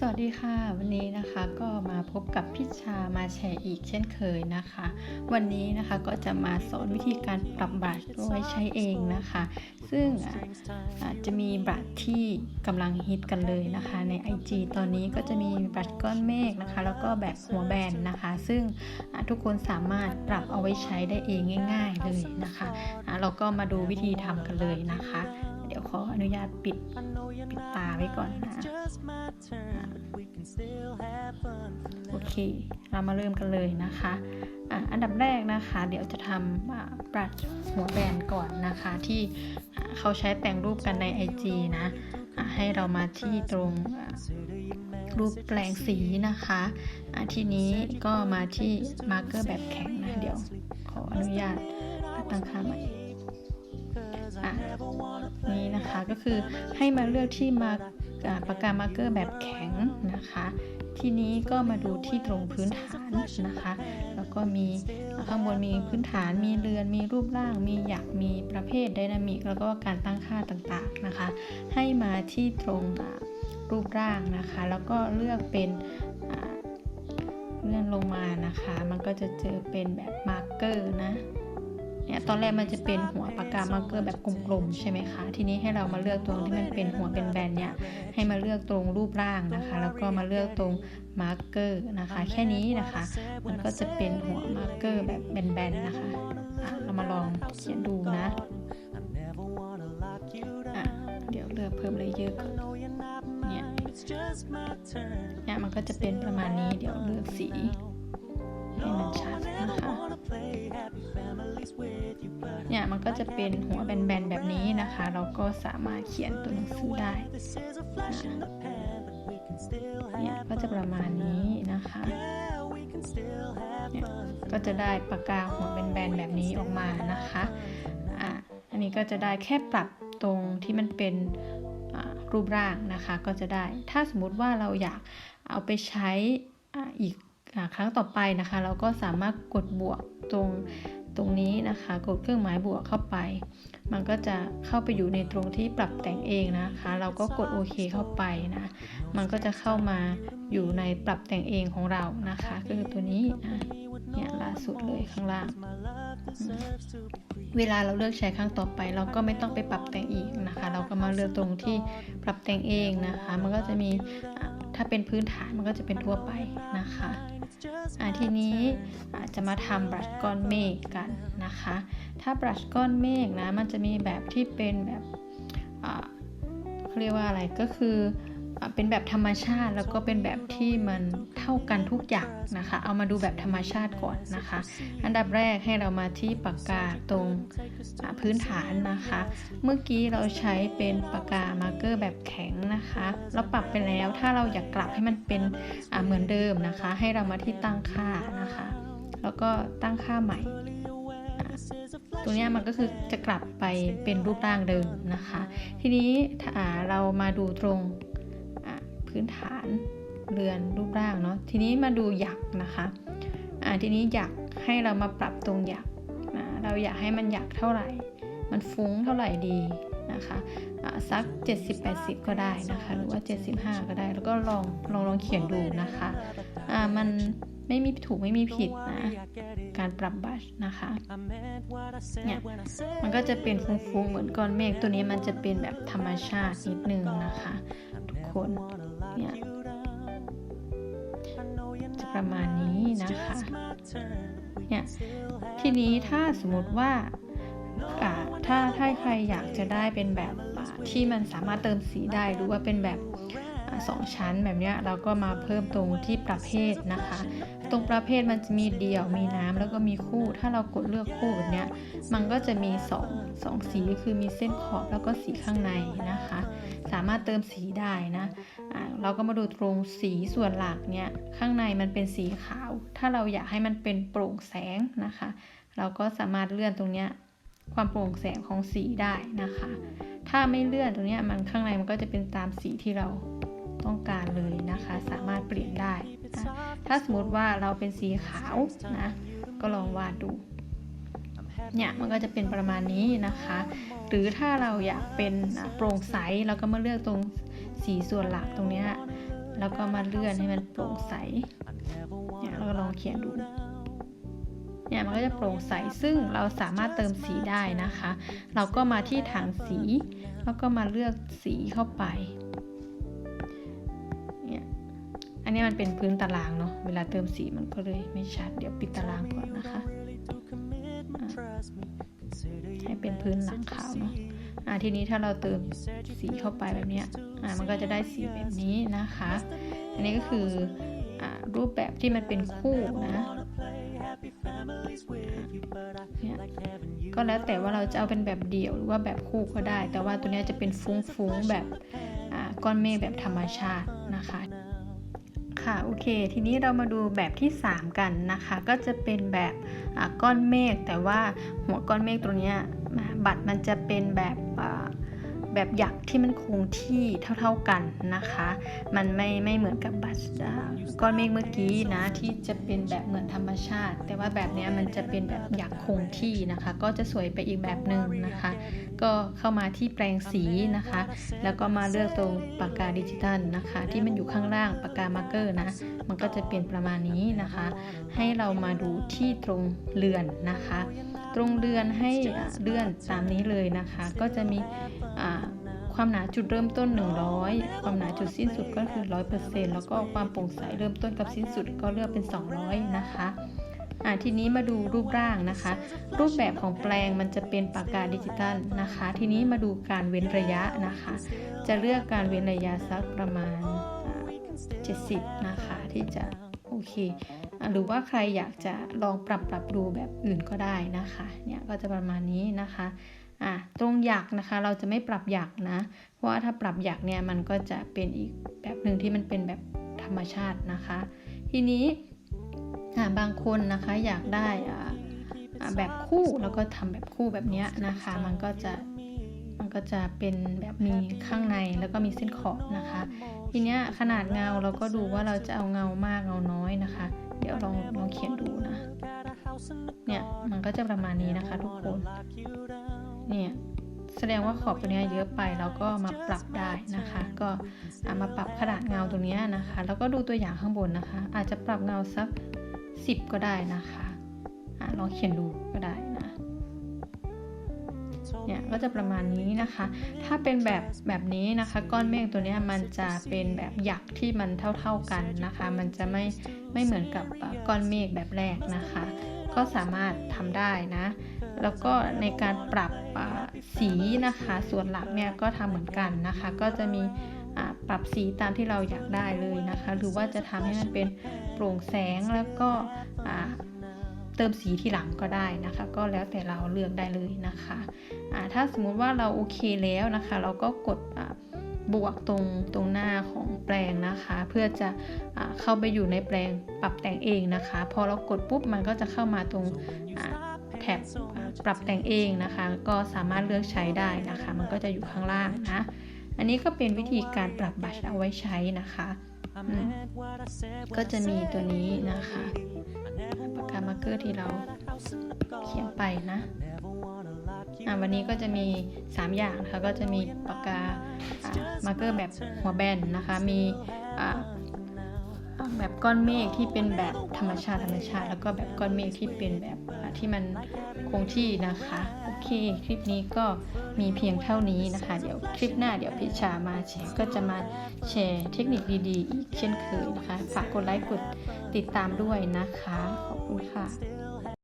สวัสดีค่ะ วันนี้นะคะก็มาพบกับพิชามาแชร์อีกเช่นเคยนะคะ วันนี้นะคะก็จะมาสอนวิธีการปรับบรัชไว้ใช้เองนะคะ ซึ่งอาจจะมีบรัชที่กำลังฮิตกันเลยนะคะ ใน IG ตอนนี้ก็จะมีบรัชก้อนเมฆนะคะ แล้วก็แบบหัวแบนนะคะ ซึ่งทุกคนสามารถปรับเอาไว้ใช้ได้เองง่าย ๆเลยนะคะอะเราก็มาดูวิธีทำกันเลยนะคะ เดี๋ยวขออนุญาตปิดปิดตาไว้ก่อนนะโอเค เรามาเริ่มกันเลยนะคะอะอันดับแรกนะคะ เดี๋ยวจะทำอ่าบรัชหัวแบนก่อนนะคะ ที่เขาใช้แต่งรูปกันใน IG นะะให้เรามาที่ตรงรูปแปลงสีนะคะะทีนี้ก็มาที่มาร์กเกอร์แบบแข็งนะ เดี๋ยวขออนุญาตตั้งค่าใหม่ อะนี่นะคะก็คือให้มาเลือกที่มาปากกามาร์เกอร์แบบแข็งนะคะ ทีนี้ก็มาดูที่ตรงพื้นฐานนะคะ แล้วก็มีข้างบนมีพื้นฐานมีเรือนมีรูปร่าง มีหยักมีประเภทไดนามิกแล้วก็การตั้งค่าต่างๆนะคะ ให้มาที่ตรงรูปร่างนะคะ แล้วก็เลือกเป็นเลื่อนลงมานะคะ มันก็จะเจอเป็นแบบมาร์เกอร์นะ เนี่ยตอนแรกมันจะเป็นหัวปากกามาร์เกอร์แบบกลมๆใช่ไหมคะทีนี้ให้เรามาเลือกตรงที่มันเป็นหัวเป็นแบนเนี่ยให้มาเลือกตรงรูปร่างนะคะ แล้วก็มาเลือกตรงมาร์เกอร์นะคะ แค่นี้นะคะ มันก็จะเป็นหัวมาร์เกอร์แบบแบนๆนะคะเรามาลองเขียนดูนะะเดี๋ยวเลือกเพิ่มเลเยอร์ก่อนเนี่ยเนี่ยมันก็จะเป็นประมาณนี้เดี๋ยวเลือกสีให้มันชัดนะคะ มันก็จะเป็นหัวแบนๆแบบนี้นะคะ เราก็สามารถเขียนตัวหนังสือได้เนี่ยก็จะประมาณนี้นะคะเนี่ยก็จะได้ปากกาหัวแบนๆแบบนี้ออกมานะคะอะอันนี้ก็จะได้แค่ปรับตรงที่มันเป็นรูปร่างนะคะก็จะได้ ถ้าสมมติว่าเราอยากเอาไปใช้อีกครั้งต่อไปนะคะ เราก็สามารถกดบวกตรง ตรงนี้นะคะ กดเครื่องหมายบวกเข้าไป มันก็จะเข้าไปอยู่ในตรงที่ปรับแต่งเองนะคะ เราก็กดโอเคเข้าไปนะ มันก็จะเข้ามาอยู่ในปรับแต่งเองของเรานะคะก็คือตัวนี้เนี่ยล่าสุดเลยข้างล่าง เวลาเราเลือกใช้ครั้งต่อไป เราก็ไม่ต้องไปปรับแต่งอีกนะคะ เราก็มาเลือกตรงที่ปรับแต่งเองนะคะ มันก็จะมีถ้าเป็นพื้นฐานมันก็จะเป็นทั่วไปนะคะ ทีนี้อะจะมาทำบรัชก้อนเมฆกันนะคะ ถ้าบรัชก้อนเมฆนะมันจะมีแบบที่เป็นแบบเขาเรียกว่าอะไรก็คือ เป็นแบบธรรมชาติแล้วก็เป็นแบบที่มันเท่ากันทุกอย่างนะคะ เอามาดูแบบธรรมชาติก่อนนะคะ อันดับแรกให้เรามาที่ปากกาตรงพื้นฐานนะคะ เมื่อกี้เราใช้เป็นปากกามาร์กเกอร์แบบแข็งนะคะ เราปรับไปแล้วถ้าเราอยากกลับให้มันเป็นเหมือนเดิมนะคะ ให้เรามาที่ตั้งค่านะคะ แล้วก็ตั้งค่าใหม่ตรงเนี้มันก็คือจะกลับไปเป็นรูปร่างเดิมนะคะ ทีนี้ถ้าเรามาดูตรง พื้นฐานเรือนรูปร่างเนาะทีนี้มาดูหยักนะคะอ่าทีนี้หยักให้เรามาปรับตรงหยักนะเราอยากให้มันหยักเท่าไหร่ มันฟุ้งเท่าไหร่ดีนะคะอ่าสัก 70-80 ก็ได้นะคะหรือว่า 75 ก็ได้ แล้วก็ลองลองลองเขียนดูนะคะอ่ามันไม่มีถูกไม่มีผิดนะ การปรับบัชนะคะเนี่ยมันก็จะเป็นฟุ้งๆเหมือนก้อนเมฆตัวนี้มันจะเป็นแบบธรรมชาตินิดนึงนะคะ ทุกคน เนี่ยจะประมาณนี้นะคะเนี่ยทีนี้ถ้าสมมติว่าถ้าถ้าใครอยากจะได้เป็นแบบที่มันสามารถเติมสีได้หรือว่าเป็นแบบ สองชั้นแบบนี้เราก็มาเพิ่มตรงที่ประเภทนะคะ ตรงประเภทมันจะมีเดี่ยวมีน้ำแล้วก็มีคู่ ถ้าเรากดเลือกคู่แบบนี้มันก็จะมีสองสองสีคือมีเส้นขอบแล้วก็สีข้างในนะคะ สามารถเติมสีได้นะอ่าเราก็มาดูตรงสีส่วนหลักเนี่ยข้างในมันเป็นสีขาว ถ้าเราอยากให้มันเป็นโปร่งแสงนะคะ เราก็สามารถเลื่อนตรงเนี้ยความโปร่งแสงของสีได้นะคะ ถ้าไม่เลื่อนตรงนี้มันข้างในมันก็จะเป็นตามสีที่เรา ต้องการเลยนะคะ สามารถเปลี่ยนได้นะถ้าสมมติว่าเราเป็นสีขาวนะ ก็ลองวาดดูเนี่ยมันก็จะเป็นประมาณนี้นะคะ หรือถ้าเราอยากเป็นโปร่งใสเราก็มาเลือกตรงสีส่วนหลักตรงนี้แล้วก็มาเลื่อนให้มันโปร่งใสเนี่ยเราก็ลองเขียนดูเนี่ยมันก็จะโปร่งใสซึ่งเราสามารถเติมสีได้นะคะ เราก็มาที่ถังสี แล้วก็มาเลือกสีเข้าไป อันนี้มันเป็นพื้นตารางเนาะ เวลาเติมสีมันก็เลยไม่ชัด เดี๋ยวปิดตารางก่อนนะคะ ให้เป็นพื้นหลังขาวเนาะอ่าทีนี้ถ้าเราเติมสีเข้าไปแบบเนี้ยอ่ามันก็จะได้สีแบบนี้นะคะ อันนี้ก็คืออ่ารูปแบบที่มันเป็นคู่นะเนี่ยก็แล้วแต่ว่าเราจะเอาเป็นแบบเดี่ยวหรือว่าแบบคู่ก็ได้ แต่ว่าตัวนี้จะเป็นฟุ้งๆแบบก้อนเมฆแบบธรรมชาตินะคะ ค่ะโอเค ทีนี้เรามาดูแบบที่ 3 กันนะคะ ก็จะเป็นแบบก้อนเมฆแต่ว่าหัวก้อนเมฆตัวเนี้ยบัตรมันจะเป็นแบบ แบบหยักที่มันคงที่เท่าๆกันนะคะ มันไม่ไม่เหมือนกับบัตรอ่าก้อนเมฆเมื่อกี้นะที่จะเป็นแบบเหมือนธรรมชาติ แต่ว่าแบบเนี้ยมันจะเป็นแบบหยักคงที่นะคะ ก็จะสวยไปอีกแบบหนึ่งนะคะ ก็เข้ามาที่แปลงสีนะคะ แล้วก็มาเลือกตรงปากกาดิจิทัลนะคะ ที่มันอยู่ข้างล่างปากกามาร์กเกอร์นะมันก็จะเปลี่ยนประมาณนี้นะคะ ให้เรามาดูที่ตรงเรือนนะคะ ตรงเรือนให้เลื่อนตามนี้เลยนะคะ ก็จะมี ความหนาจุดเริ่มต้น 100 ความหนาจุดสิ้นสุดก็คือ 100%แล้วก็ความโปร่งใสเริ่มต้นกับสิ้นสุดก็เลือกเป็น 200 นะคะอ่าทีนี้มาดูรูปร่างนะคะ รูปแบบของแปลงมันจะเป็นปากกาดิจิตัลนะคะ ทีนี้มาดูการเว้นระยะนะคะ จะเลือกการเว้นระยะสักประมาณ 70 นะคะ ที่จะโอเคอหรือว่าใครอยากจะลองปรับปรับดูแบบอื่นก็ได้นะคะ เนี่ยก็จะประมาณนี้นะคะ อะตรงหยักนะคะ เราจะไม่ปรับหยักนะ เพราะว่าถ้าปรับหยักเนี่ยมันก็จะเป็นอีกแบบหนึ่งที่มันเป็นแบบธรรมชาตินะคะ ทีนี้บางคนนะคะอยากได้อ่าแบบคู่แล้วก็ทำแบบคู่แบบนี้นะคะ มันก็จะมันก็จะเป็นแบบมีข้างในแล้วก็มีเส้นขอบนะคะ ทีเนี้ยขนาดเงาเราก็ดูว่าเราจะเอาเงามากเงาน้อยนะคะ เดี๋ยวลองลองเขียนดูนะเนี่ยมันก็จะประมาณนี้นะคะทุกคน แสดงว่าขอบตัวนี้เยอะไปเราก็มาปรับได้นะคะ ก็ามาปรับขนาดเงาตรงนี้นะคะ แล้วก็ดูตัวอย่างข้างบนนะคะ อาจจะปรับเงาสัก 10 ก็ได้นะคะอะลองเขียนดูก็ได้นะเนี่ยก็จะประมาณนี้นะคะ ถ้าเป็นแบบแบบนี้นะคะ ก้อนเมฆตัวนี้มันจะเป็นแบบหยักที่มันเท่าๆกันนะคะ มันจะไม่ไม่เหมือนกับก้อนเมฆแบบแรกนะคะ ก็สามารถทำได้นะ แล้วก็ในการปรับสีนะคะส่วนหลักเนี่ยก็ทำเหมือนกันนะคะ ก็จะมีปรับสีตามที่เราอยากได้เลยนะคะ หรือว่าจะทำให้มันเป็นโปร่งแสงแล้วก็เติมสีที่หลังก็ได้นะคะ ก็แล้วแต่เราเลือกได้เลยนะคะอ่าถ้าสมมุติว่าเราโอเคแล้วนะคะ เราก็กดบวกตรงตรงหน้าของแปลงนะคะ เพื่อจะอ่าเข้าไปอยู่ในแปลงปรับแต่งเองนะคะ พอเรากดปุ๊บมันก็จะเข้ามาตรง บอ่าปรับแต่งเองนะคะ ก็สามารถเลือกใช้ได้นะคะ มันก็จะอยู่ข้างล่างนะ อันนี้ก็เป็นวิธีการปรับบัตรเอาไว้ใช้นะคะ ก็จะมีตัวนี้นะคะปากกามาร์เกอร์ที่เราเขียนไปนะวันนี้ก็จะมี 3 อย่างนะคะ ก็จะมีปากกามาร์เกอร์แบบหัวแบนนะคะ มี แบบก้อนเมฆที่เป็นแบบธรรมชาติธรรมชาติ แล้วก็แบบก้อนเมฆที่เป็นแบบที่มันคงที่นะคะ โอเค คลิปนี้ก็มีเพียงเท่านี้นะคะ เดี๋ยวคลิปหน้าเดี๋ยวพิชามาแชร์ก็จะมาแชร์เทคนิคดีๆ อีกเช่นเคยนะคะ ฝากกดไลค์กดติดตามด้วยนะคะ ขอบคุณค่ะ